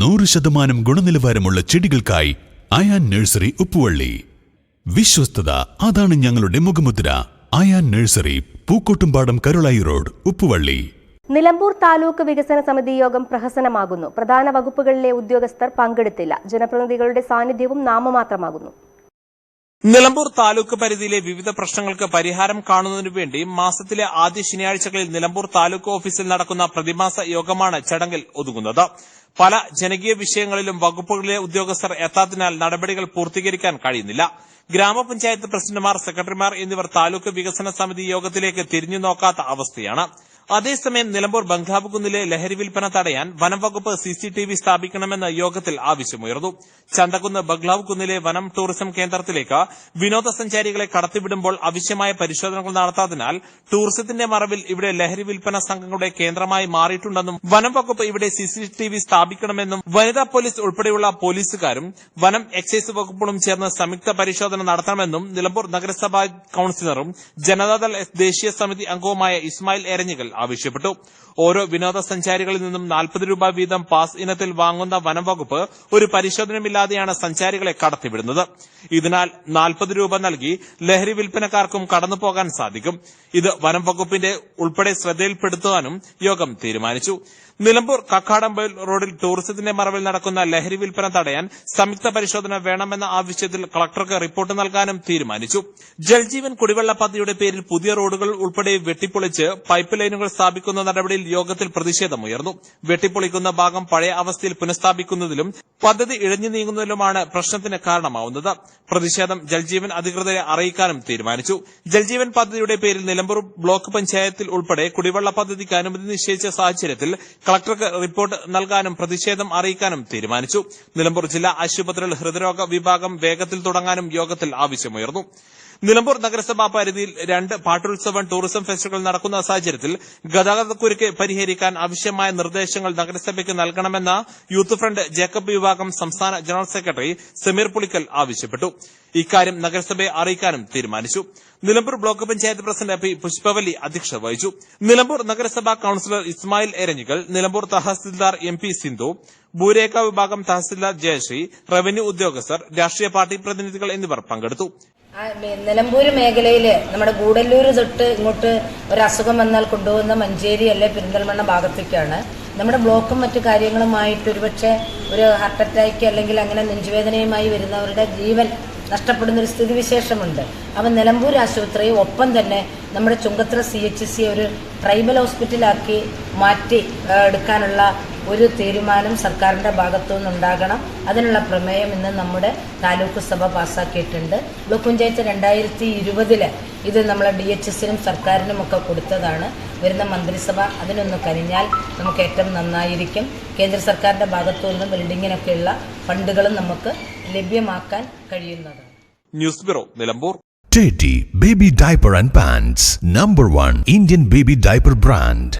നൂറ് ശതമാനം ഗുണനിലവാരമുള്ള ചെടികൾക്കായി അയാൻ നഴ്സറി ഉപ്പുവള്ളി. വിശ്വസ്തത അതാണ് ഞങ്ങളുടെ മുഖമുദ്ര. Ayan nursery Pookkottumpadam Karulai road Uppuvalli. Nilambur taluk വികസന സമിതി യോഗം പ്രഹസനമാകുന്നു. പ്രധാന വകുപ്പുകളിലെ ഉദ്യോഗസ്ഥർ പങ്കെടുത്തില്ല. ജനപ്രതിനിധികളുടെ സാന്നിധ്യവും നാമമാത്രമാകുന്നു. നിലമ്പൂർ താലൂക്ക് പരിധിയിലെ വിവിധ പ്രശ്നങ്ങൾക്ക് പരിഹാരം കാണുന്നതിനു വേണ്ടി മാസത്തിലെ ആദ്യ ശനിയാഴ്ചകളിൽ നിലമ്പൂർ താലൂക്ക് ഓഫീസിൽ നടക്കുന്ന പ്രതിമാസ യോഗമാണ് ചടങ്ങിൽ ഒതുങ്ങുന്നത്. പല ജനകീയ വിഷയങ്ങളിലും വകുപ്പുകളിലെ ഉദ്യോഗസ്ഥർ എത്താത്തതിനാൽ നടപടികൾ പൂർത്തീകരിക്കാൻ കഴിയുന്നില്ല. ഗ്രാമപഞ്ചായത്ത് പ്രസിഡന്റുമാർ സെക്രട്ടറിമാർ എന്നിവർ താലൂക്ക് വികസന സമിതി യോഗത്തിലേക്ക് തിരിഞ്ഞു നോക്കാത്ത അവസ്ഥയാണ്. അതേസമയം നിലമ്പൂർ ബംഗ്ലാവ് കുന്നിലെ ലഹരി വിൽപ്പന തടയാൻ വനം വകുപ്പ് സിസിടിവി സ്ഥാപിക്കണമെന്ന് യോഗത്തിൽ ആവശ്യമുയർന്നു. ചന്തക്കുന്ന് ബംഗ്ലാവ് കുന്നിലെ വനം ടൂറിസം കേന്ദ്രത്തിലേക്ക് വിനോദസഞ്ചാരികളെ കടത്തിവിടുമ്പോൾ ആവശ്യമായ പരിശോധനകൾ നടത്താതിനാൽ ടൂറിസത്തിന്റെ മറവിൽ ഇവിടെ ലഹരി വിൽപ്പന സംഘങ്ങളുടെ കേന്ദ്രമായി മാറിയിട്ടുണ്ടെന്നും വനം വകുപ്പ് ഇവിടെ സിസിടിവി സ്ഥാപിക്കണമെന്നും വനിതാ പോലീസ് ഉൾപ്പെടെയുള്ള പോലീസുകാരും വനം എക്സൈസ് വകുപ്പുകളും ചേർന്ന് സംയുക്ത പരിശോധന നടത്തണമെന്നും നിലമ്പൂർ നഗരസഭാ കൌൺസിലറും ജനതാദൾ ദേശീയ സമിതി അംഗവുമായ ഇസ്മായിൽ എരഞ്ഞികൾ ആവശ്യപ്പെട്ടു. ഓരോ വിനോദസഞ്ചാരികളിൽ നിന്നും നാൽപ്പത് രൂപ വീതം പാസ് ഇനത്തിൽ വാങ്ങുന്ന വനംവകുപ്പ് ഒരു പരിശോധനയുമില്ലാതെയാണ് സഞ്ചാരികളെ കടത്തിവിടുന്നത്. ഇതിനാൽ നാൽപ്പത് രൂപ നൽകി ലഹരി വിൽപ്പനക്കാർക്കും കടന്നുപോകാൻ സാധിക്കും. ഇത് വനംവകുപ്പിന്റെ ഉൾപ്പെടെ ശ്രദ്ധയിൽപ്പെടുത്താനും യോഗം തീരുമാനിച്ചു. നിലമ്പൂർ കക്കാടമ്പയിൽ റോഡിൽ ടൂറിസത്തിന്റെ മറവിൽ നടക്കുന്ന ലഹരി വിൽപ്പന തടയാൻ സംയുക്ത പരിശോധന വേണമെന്ന ആവശ്യത്തിൽ കളക്ടർക്ക് റിപ്പോർട്ട് നൽകാനും തീരുമാനിച്ചു. ജൽജീവൻ കുടിവെള്ള പദ്ധതിയുടെ പേരിൽ പുതിയ റോഡുകൾ ഉൾപ്പെടെ വെട്ടിപ്പൊളിച്ച് പൈപ്പ് ലൈനുകൾ സ്ഥാപിക്കുന്ന നടപടിയിൽ യോഗത്തിൽ പ്രതിഷേധമുയർന്നു. വെട്ടിപ്പൊളിക്കുന്ന ഭാഗം പഴയ അവസ്ഥയിൽ പുനഃസ്ഥാപിക്കുന്നതിലും പദ്ധതി ഇഴഞ്ഞു നീങ്ങുന്നതിലുമാണ് പ്രശ്നത്തിന് കാരണമാവുന്നത്. പ്രതിഷേധം ജൽജീവൻ അധികൃതരെ അറിയിക്കാനും തീരുമാനിച്ചു. ജൽജീവൻ പദ്ധതിയുടെ പേരിൽ നിലമ്പൂർ ബ്ലോക്ക് പഞ്ചായത്തിൽ ഉൾപ്പെടെ കുടിവെള്ള പദ്ധതിക്ക് അനുമതി നിശ്ചയിച്ച സാഹചര്യത്തിൽ കളക്ടർക്ക് റിപ്പോർട്ട് നൽകാനും പ്രതിഷേധം അറിയിക്കാനും തീരുമാനിച്ചു. നിലമ്പൂർ ജില്ലാ ആശുപത്രിയിൽ ഹൃദ്രോഗ വിഭാഗം വേഗത്തിൽ തുടങ്ങാനും യോഗത്തിൽ ആവശ്യമുയർന്നു. നിലമ്പൂർ നഗരസഭാ പരിധിയിൽ രണ്ട് പാട്ടുത്സവം ടൂറിസം ഫെസ്റ്റുകൾ നടക്കുന്ന സാഹചര്യത്തിൽ ഗതാഗതക്കുരുക്ക് പരിഹരിക്കാൻ ആവശ്യമായ നിർദ്ദേശങ്ങൾ നഗരസഭയ്ക്ക് നൽകണമെന്ന യൂത്ത് ഫ്രണ്ട് ജേക്കബ് വിഭാഗം സംസ്ഥാന ജനറൽ സെക്രട്ടറി സമീർ പുളിക്കൽ ആവശ്യപ്പെട്ടു. ഇക്കാര്യം നഗരസഭയെ അറിയിക്കാനും തീരുമാനിച്ചു. Nilambur block panchayat president P Pushpavalli അധ്യക്ഷത വഹിച്ചു. നിലമ്പൂർ നഗരസഭാ councillor Ismail Eranjikkal Nilambur tahsildar M P Sindhu ഭൂരേഖ വിഭാഗം തഹസിൽദാർ ജയശ്രീ റവന്യൂ ഉദ്യോഗസ്ഥർ രാഷ്ട്രീയ പാർട്ടി പ്രതിനിധികൾ എന്നിവർ പങ്കെടുത്തു. നിലമ്പൂർ മേഖലയിൽ നമ്മുടെ ഗൂഡല്ലൂർ തൊട്ട് ഇങ്ങോട്ട് ഒരു അസുഖം വന്നാൽ കൊണ്ടുപോകുന്ന മഞ്ചേരി അല്ലെ പെരിന്തൽമണ്ണ ഭാഗത്തേക്കാണ്. നമ്മുടെ ബ്ലോക്കും മറ്റു കാര്യങ്ങളുമായിട്ട് ഒരുപക്ഷെ ഒരു ഹാർട്ട് അറ്റാക്ക് അല്ലെങ്കിൽ അങ്ങനെ നെഞ്ചുവേദനയുമായി വരുന്നവരുടെ ജീവൻ നഷ്ടപ്പെടുന്ന ഒരു സ്ഥിതിവിശേഷമുണ്ട്. അപ്പം നിലമ്പൂർ ആശുപത്രി ഒപ്പം തന്നെ നമ്മുടെ ചുങ്കത്ര സി എച്ച് സി ഒരു ട്രൈബൽ ഹോസ്പിറ്റലാക്കി മാറ്റി എടുക്കാനുള്ള ഒരു തീരുമാനം സർക്കാരിന്റെ ഭാഗത്തുനിന്ന് ഉണ്ടാകണം. അതിനുള്ള പ്രമേയം ഇന്ന് നമ്മുടെ താലൂക്ക് സഭ പാസ്സാക്കിയിട്ടുണ്ട് ബ്ലോക്ക് പഞ്ചായത്ത് രണ്ടായിരത്തി ഇരുപതിൽ ഇത് നമ്മളെ ഡി എച്ച് എസിനും സർക്കാരിനും ഒക്കെ കൊടുത്തതാണ്. വരുന്ന മന്ത്രിസഭ അതിനൊന്ന് കനിഞ്ഞാൽ നമുക്ക് ഏറ്റവും നന്നായിരിക്കും. കേന്ദ്ര സർക്കാരിന്റെ ഭാഗത്തു നിന്നും ബിൽഡിങ്ങിനൊക്കെയുള്ള ഫണ്ടുകളും നമുക്ക് ലഭ്യമാക്കാൻ കഴിയുന്നത്. News bureau Nilambur. Teddy Baby Diaper and Pants number one Indian baby diaper brand